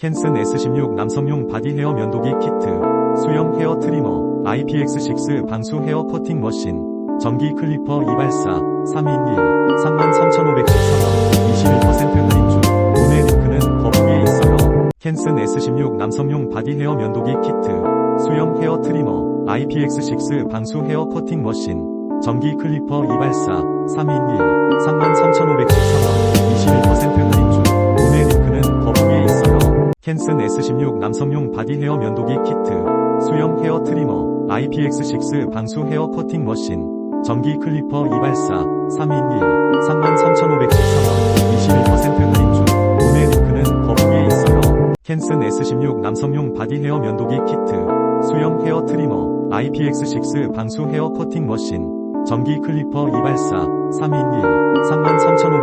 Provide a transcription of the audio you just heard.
캔슨 S16 남성용 바디 헤어 면도기 키트, 수영 헤어 트리머, IPX6 방수 헤어 커팅 머신, 전기 클리퍼 이발사, 3인 1, 33,513원, 21% 할인 중, 구매 링크는 더보기에 있어요. 캔슨 S16 남성용 바디 헤어 면도기 키트, 수영 헤어 트리머, IPX6 방수 헤어 커팅 머신, 전기 클리퍼 이발사, 3인 1, 33,513원, 캔슨 S16 남성용 바디 헤어 면도기 키트, 수영 헤어 트리머, IPX6 방수 헤어 커팅 머신, 전기 클리퍼 이발사, 3인 1, 33,513원, 21% 할인 중, 구매 링크는 더보기에 있어요. 캔슨 S16 남성용 바디 헤어 면도기 키트, 수영 헤어 트리머, IPX6 방수 헤어 커팅 머신, 전기 클리퍼 이발사, 3인 1, 33,513원, 21% 할인 중,